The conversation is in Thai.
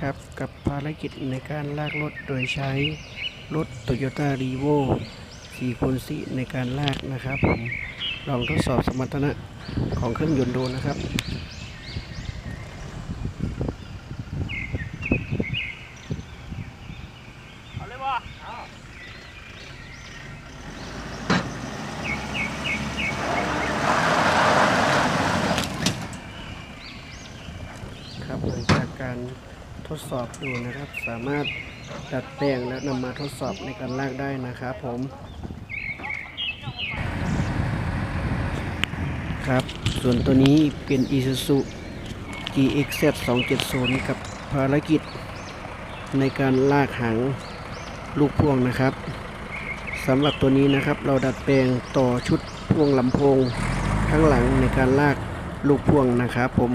ครับกับภารกิจในการลากรถโดยใช้รถ Toyota r e v o 4คูณ4ในการลากนะครับผมลองทดสอบสมรรถนะของเครื่องยนต์ดูนะครับเอาเลยบ่เอาครับหลังจากการ ทดสอบดูนะครับ สามารถดัดแปลงและนำมาทดสอบในการลากได้นะครับผมครับ ส่วนตัวนี้เป็น Isuzu GXZ 270 กับภารกิจ ในการลากหางลูกพ่วงนะครับสำหรับตัวนี้นะครับเราดัดแปลงต่อชุดพ่วงลำโพงข้างหลังในการลากลูกพ่วงนะครับผม